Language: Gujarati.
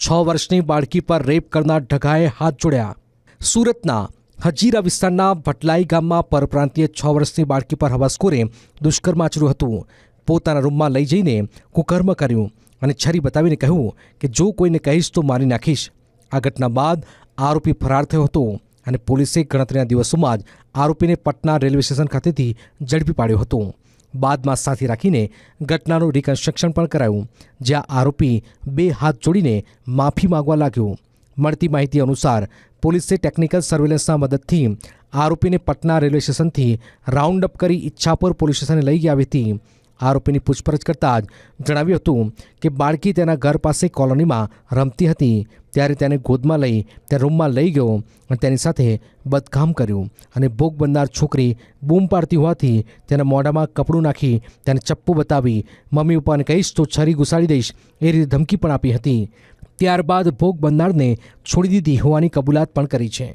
છ વર્ષની બાળકી પર રેપ કરનાર ઢગાએ હાથ જોડ્યા. સુરતના હજીરા વિસ્તારના ભટલાઈ ગામમાં પરપ્રાંતીય છ વર્ષની બાળકી પર હવાસખોરે દુષ્કર્મ આચર્યું હતું. પોતાના રૂમમાં લઈ જઈને કુકર્મ કર્યું અને છરી બતાવીને કહ્યું કે જો કોઈને કહીશ તો મારી નાખીશ. આ ઘટના બાદ આરોપી ફરાર થયો હતો અને પોલીસે ગણતરીના દિવસોમાં જ આરોપીને પટના રેલવે સ્ટેશન ખાતેથી ઝડપી પાડ્યો હતો. બાદમાં સાથે રાખીને ઘટનાનું રિકન્સ્ટ્રક્શન પણ કરાયું. જ્યાં આરોપી બે હાથ જોડીને માફી માગવા લાગ્યો. મળતી માહિતી અનુસાર પોલીસે ટેકનિકલ સર્વેલન્સના મદદથી આરોપીને પટના રેલવે સ્ટેશનથી રાઉન્ડ અપ કરી ઈચ્છાપુર પોલીસ સ્ટેશને લઈ આવી હતી આરોપીની પૂછપરછ કરતાં જ જણાવ્યું હતું કે બાળકી તેના ઘર પાસે કોલોનીમાં રમતી હતી. ત્યારે તેને ગોદમાં લઈ, તે રૂમમાં લઈ ગયો અને તેની સાથે બદકામ કર્યું અને ભોગ બનનાર છોકરી બૂમ પાડતી હોવાથી તેના મોઢામાં કપડું નાખી તેને ચપ્પુ બતાવી, મમ્મી પપ્પાને કહીશ તો છરી ઘુસાડી દઈશ, એ રીતે ધમકી પણ આપી હતી. ત્યારબાદ ભોગ બનનારને છોડી દીધી હોવાની કબૂલાત પણ કરી છે.